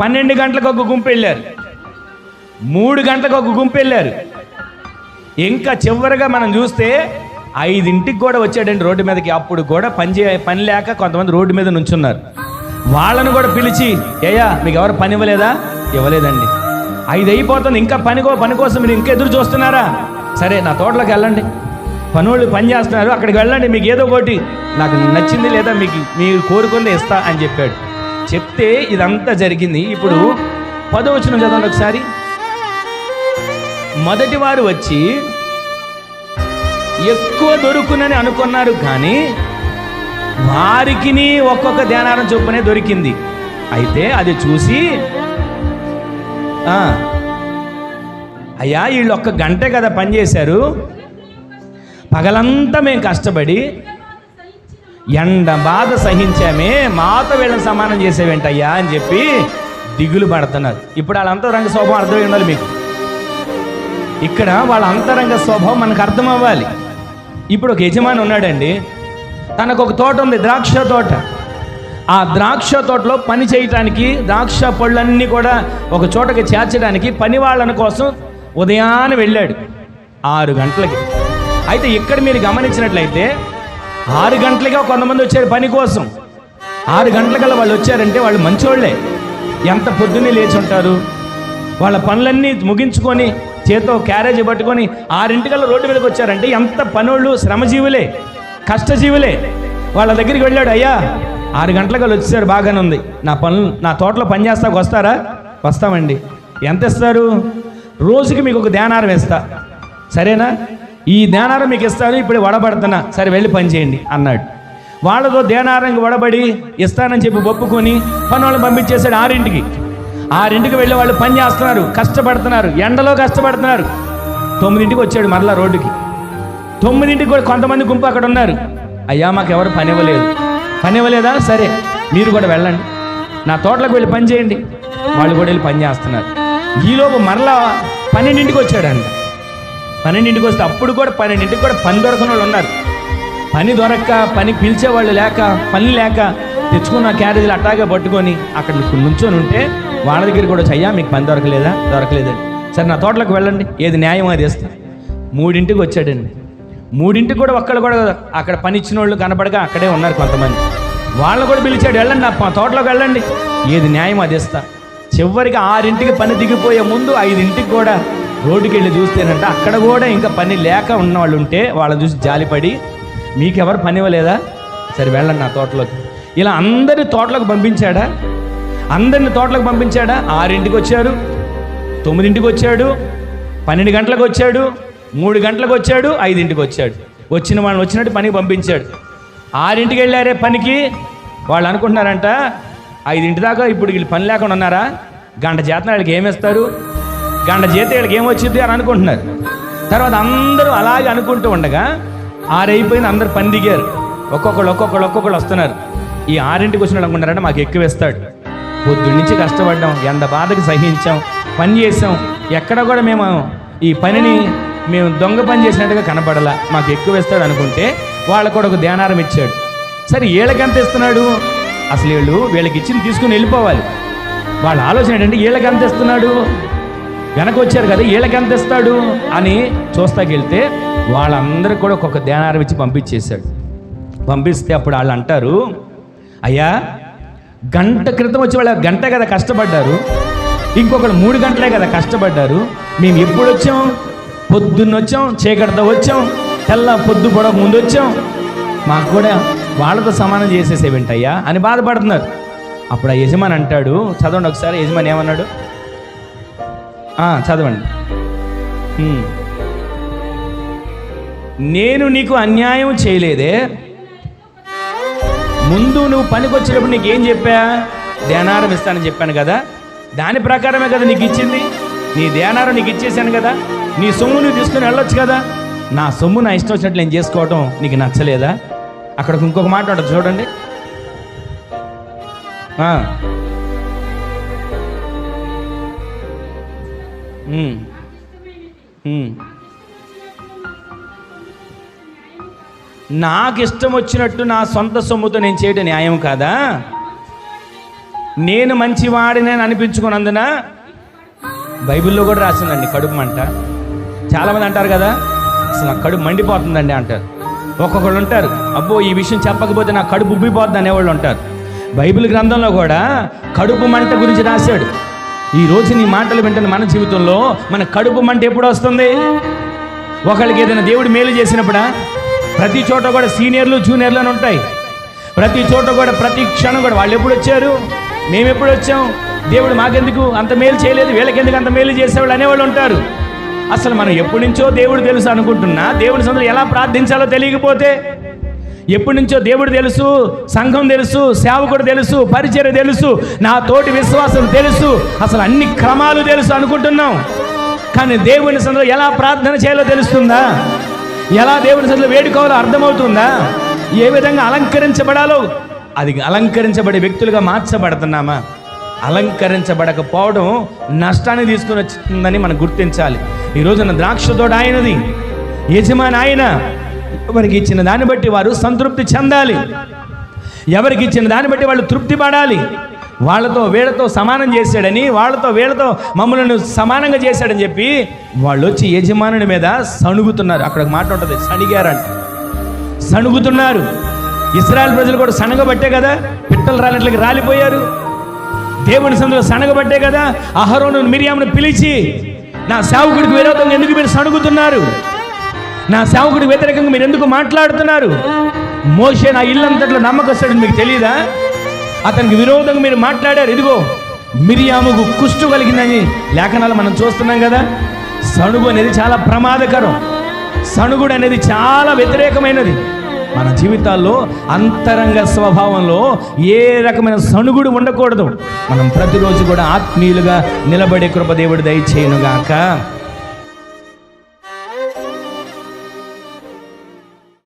పన్నెండు గంటలకు ఒక గుంపు వెళ్ళారు. మూడు గంటలకు ఒక గుంపు వెళ్ళారు. ఇంకా చివరిగా మనం చూస్తే ఐదింటికి కూడా వచ్చాడండి రోడ్డు మీదకి. అప్పుడు కూడా పని చే పని లేక కొంతమంది రోడ్డు మీద నుంచున్నారు. వాళ్ళను కూడా పిలిచి ఏయా మీకు ఎవరు పని ఇవ్వలేదా? ఇవ్వలేదండి. ఐదు అయిపోతుంది. ఇంకా పని పని కోసం మీరు ఇంకా ఎదురు చూస్తున్నారా? సరే నా తోటలోకి వెళ్ళండి. పనులు పని చేస్తున్నారు. అక్కడికి వెళ్ళండి. మీకు ఏదో ఒకటి నాకు నచ్చింది లేదా మీకు మీరు కోరుకుంది ఇస్తా అని చెప్పాడు. చెప్తే ఇదంతా జరిగింది. ఇప్పుడు పదవచనం చదవండి ఒకసారి. మొదటి వారు వచ్చి ఎక్కువ దొరుకునని అనుకున్నారు కానీ వారికి ఒక్కొక్క ధ్యానారం చొప్పునే దొరికింది. అయితే అది చూసి ఆ, అయ్యా వీళ్ళు ఒక్క గంటే కదా పనిచేశారు పగలంతా మేము కష్టపడి ఎండ బాధ సహించామే మాతో వీళ్ళని సమానం చేసేవేంటయ్యా అని చెప్పి దిగులు పడుతున్నారు. ఇప్పుడు వాళ్ళ అంతరంగ స్వభావం అర్థమై ఉండాలి మీకు. ఇక్కడ వాళ్ళ అంతరంగ స్వభావం మనకు అర్థం అవ్వాలి ఇప్పుడు ఒక యజమాని ఉన్నాడండి. తనకు ఒక తోట ఉంది ద్రాక్ష తోట. ఆ ద్రాక్ష తోటలో పని చేయటానికి ద్రాక్ష పళ్ళన్నీ కూడా ఒక చోటకి చేర్చడానికి పని వాళ్ళని కోసం ఉదయాన్నే వెళ్ళాడు. ఆరు గంటలకి. అయితే ఇక్కడ మీరు గమనించినట్లయితే ఆరు గంటలుగా కొంతమంది వచ్చారు పని కోసం. ఆరు గంటలకల్లా వాళ్ళు వచ్చారంటే వాళ్ళు మంచోళ్ళే. ఎంత పొద్దున్నే లేచి ఉంటారు? వాళ్ళ పనులన్నీ ముగించుకొని చేతో క్యారేజ్ పట్టుకొని ఆరింటికల్లా రోడ్డు మీదకి వచ్చారంటే ఎంత పనోళ్ళు శ్రమజీవులే కష్టజీవులే. వాళ్ళ దగ్గరికి వెళ్ళాడు అయ్యా ఆరు గంటలకల్లా వచ్చేసారు బాగానే ఉంది నా పనులు నా తోటలో పని చేస్తాకు వస్తారా? వస్తామండి. ఎంత ఇస్తారు? రోజుకి మీకు ఒక ధ్యానారం ఇస్తా సరేనా? ఈ దేనారం మీకు ఇస్తాను ఇప్పుడు వడబడుతున్నా. సరే వెళ్ళి పని చేయండి అన్నాడు. వాళ్ళతో దేనారంకి వడబడి ఇస్తానని చెప్పి ఒప్పుకొని పని వాళ్ళని పంపించేశాడు ఆరింటికి. ఆరింటికి వెళ్ళి వాళ్ళు పని చేస్తున్నారు కష్టపడుతున్నారు ఎండలో కష్టపడుతున్నారు. తొమ్మిదింటికి వచ్చాడు మరలా రోడ్డుకి. తొమ్మిదింటికి కూడా కొంతమంది గుంపు అక్కడ ఉన్నారు. అయ్యా మాకు ఎవరు పని ఇవ్వలేదు. పని ఇవ్వలేదా? సరే మీరు కూడా వెళ్ళండి. నా తోటలకు వెళ్ళి పని చేయండి. వాళ్ళు కూడా వెళ్ళి పని చేస్తున్నారు. ఈలోపు మరలా పన్నెండింటికి వచ్చాడండి పన్నెండింటికి వస్తే అప్పుడు కూడా పన్నెండింటికి కూడా పని దొరకని వాళ్ళు ఉన్నారు. పని దొరక్క పని పిలిచేవాళ్ళు లేక పని లేక తెచ్చుకున్న క్యారేజీలు అట్టాగా పట్టుకొని అక్కడ నుంచొని ఉంటే వాళ్ళ దగ్గర కూడా వచ్చి, అయ్యా మీకు పని దొరకలేదా? దొరకలేదండి. సరే నా తోటలోకి వెళ్ళండి ఏది న్యాయం అది ఇస్తా. మూడింటికి వచ్చాడండి. మూడింటికి కూడా ఒక్కళ్ళు కూడా అక్కడ పని ఇచ్చిన వాళ్ళు కనపడగా అక్కడే ఉన్నారు కొంతమంది. వాళ్ళని కూడా పిలిచాడు వెళ్ళండి నా తోటలోకి వెళ్ళండి. ఏది న్యాయం అది ఇస్తా. చివరికి ఆరింటికి పని దిగిపోయే ముందు ఐదింటికి కూడా రోడ్డుకి వెళ్ళి చూస్తేనంట అక్కడ కూడా ఇంకా పని లేక ఉన్న వాళ్ళు ఉంటే వాళ్ళని చూసి జాలిపడి మీకెవరు పని ఇవ్వలేదా? సరే వెళ్ళండి నా తోటలోకి. ఇలా అందరి తోటలోకి పంపించాడా? అందరిని తోటలోకి పంపించాడా? ఆరింటికి వచ్చారు తొమ్మిదింటికి వచ్చాడు పన్నెండు గంటలకు వచ్చాడు మూడు గంటలకు వచ్చాడు ఐదింటికి వచ్చాడు వచ్చిన వాళ్ళని వచ్చినట్టు పనికి పంపించాడు. ఆరింటికి వెళ్ళారే పనికి? వాళ్ళు అనుకుంటున్నారంట ఐదింటి దాకా ఇప్పుడు వీళ్ళు పని లేకుండా ఉన్నారా? గంట చేతన వాళ్ళకి ఏమిస్తారు గంట చేత వీళ్ళకి ఏమొచ్చింది అని అనుకుంటున్నారు. తర్వాత అందరూ అలాగే అనుకుంటూ ఉండగా ఆరైపోయింది అందరు పని దిగారు ఒక్కొక్కళ్ళు ఒక్కొక్కళ్ళు ఒక్కొక్కళ్ళు వస్తున్నారు. ఈ ఆరింటికి వచ్చిన వాళ్ళు అనుకుంటారంటే మాకు ఎక్కువ ఇస్తాడు పొద్దున్న నుంచి కష్టపడ్డాం ఎండ బాధకు సహించాం పని చేసాం ఎక్కడ కూడా మేము ఈ పనిని మేము దొంగ పని చేసినట్టుగా కనపడలా. మాకు ఎక్కువ ఇస్తాడు అనుకుంటే వాళ్ళకు కూడా ఒక ధ్యానారం ఇచ్చాడు. సరే వీళ్ళకి ఎంత ఇస్తున్నాడు? అసలు వీళ్ళు వీళ్ళకి ఇచ్చింది తీసుకుని వెళ్ళిపోవాలి. వాళ్ళ ఆలోచన ఏంటంటే వీళ్ళకి ఎంత ఇస్తున్నాడు? వెనక వచ్చారు కదా వీళ్ళకి ఎంత ఇస్తాడు అని చూస్తాకెళ్తే వాళ్ళందరూ వాళ్ళందరికీ కూడా ఒక్కొక్క ధ్యానారం ఇచ్చి పంపించేశాడు. పంపిస్తే అప్పుడు వాళ్ళు అంటారు అయ్యా గంట క్రితం వచ్చి వాళ్ళు గంట కదా కష్టపడ్డారు ఇంకొకరు మూడు గంటలే కదా కష్టపడ్డారు మేము ఎప్పుడు వచ్చాం? పొద్దున్న వచ్చాం చీకటితో వచ్చాం తెల్ల పొద్దు పొడవ ముందు వచ్చాం మాకు కూడా వాళ్ళతో సమానం చేసేసేవింటయ్యా? అని బాధపడుతున్నారు. అప్పుడు ఆ యజమాని అంటాడు చదవండి ఒకసారి యజమాని ఏమన్నాడు? చదవండి. నేను నీకు అన్యాయం చేయలేదే. ముందు నువ్వు పనికొచ్చినప్పుడు నీకేం నీకు ఏం చెప్పా? ధ్యానారం ఇస్తానని చెప్పాను కదా. దాని ప్రకారమే కదా నీకు ఇచ్చింది. నీ ధ్యానారం నీకు ఇచ్చేసాను కదా. నీ సొమ్ము నువ్వు తీసుకుని వెళ్ళొచ్చు కదా. నా సొమ్ము నా ఇష్టం వచ్చినట్లు నేను చేసుకోవటం నీకు నచ్చలేదా? అక్కడ ఇంకొక మాట ఉంటుంది చూడండి. నాకు ఇష్టం వచ్చినట్టు నా సొంత సొమ్ముతో నేను చేయడం న్యాయం కాదా? నేను మంచివాడిని అని అనిపించుకున్నందున బైబిల్లో కూడా రాసిందండి కడుపు మంట. చాలామంది అంటారు కదా అసలు నా కడుపు మండిపోతుందండి అంటారు. ఒక్కొక్కళ్ళు ఉంటారు అబ్బో ఈ విషయం చెప్పకపోతే నా కడుపు ఉబ్బిపోతుంది అనేవాళ్ళు ఉంటారు. బైబిల్ గ్రంథంలో కూడా కడుపు మంట గురించి రాశాడు. ఈ రోజు నీ మాటలు వింటున్న మన జీవితంలో మన కడుపు మంట ఎప్పుడు వస్తుంది? ఒకళ్ళకి ఏదైనా దేవుడు మేలు చేసినప్పుడా? ప్రతి చోట కూడా సీనియర్లు జూనియర్లు అని ఉంటాయి. ప్రతి చోట కూడా ప్రతి క్షణం కూడా వాళ్ళు ఎప్పుడు వచ్చారు? మేము ఎప్పుడు వచ్చాం? దేవుడు మాకెందుకు అంత మేలు చేయలేదు? వీళ్ళకెందుకు అంత మేలు చేసేవాళ్ళు అనేవాళ్ళు ఉంటారు. అసలు మనం ఎప్పటి నుంచో దేవుడు తెలుసు అనుకుంటున్నా దేవుడి సందులో ఎలా ప్రార్థించాలో తెలియకపోతే ఎప్పటి నుంచో దేవుడు తెలుసు సంఘం తెలుసు సేవకుడు తెలుసు పరిచయం తెలుసు నా తోటి విశ్వాసం తెలుసు అసలు అన్ని క్రమాలు తెలుసు అనుకుంటున్నాం. కానీ దేవుని సందులో ఎలా ప్రార్థన చేయాలో తెలుస్తుందా? ఎలా దేవుని సందులో వేడుకోవాలో అర్థమవుతుందా? ఏ విధంగా అలంకరించబడాలో? అది అలంకరించబడే వ్యక్తులుగా మార్చబడుతున్నామా? అలంకరించబడకపోవడం నష్టాన్ని తీసుకుని వచ్చిందని మనం గుర్తించాలి. ఈ రోజున ద్రాక్ష తోడు ఆయనది యజమాని ఆయన ఎవరికి ఇచ్చిన దాన్ని బట్టి వారు సంతృప్తి చెందాలి. ఎవరికి ఇచ్చిన దాన్ని బట్టి వాళ్ళు తృప్తి పడాలి. వాళ్ళతో వీళ్ళతో సమానం చేశాడని వాళ్ళతో వీళ్ళతో మమ్మల్ని సమానంగా చేశాడని చెప్పి వాళ్ళు వచ్చి యజమానుడి మీద సణుగుతున్నారు. అక్కడ ఒక మాట ఉంటుంది సణిగారంట. సణుగుతున్నారు. ఇస్రాయల్ ప్రజలు కూడా సనగబట్టే కదా పిట్టలు రాలిట్లకి రాలిపోయారు. దేవుని సందులో సనగబట్టే కదా అహరోను మిరియామును పిలిచి నా సేవకుడికి విరోధంగా ఎందుకు మీరు సణుగుతున్నారు? నా సేవకుడికి వ్యతిరేకంగా మీరు ఎందుకు మాట్లాడుతున్నారు? మోషే నా ఇల్లంతట్లో నమ్మకస్తుడు మీకు తెలియదా అతనికి విరోధంగా మీరు మాట్లాడారు. ఇదిగో మిరియాముకు కుష్టు కలిగిందని లేఖనాలు మనం చూస్తున్నాం కదా? సణుగు అనేది చాలా ప్రమాదకరం. సణుగుడు అనేది చాలా వ్యతిరేకమైనది. మన జీవితాల్లో అంతరంగ స్వభావంలో ఏ రకమైన సణుగుడు ఉండకూడదు. మనం ప్రతిరోజు కూడా ఆత్మీయులుగా నిలబడే కృపదేవుడు దయచేయునుగాక.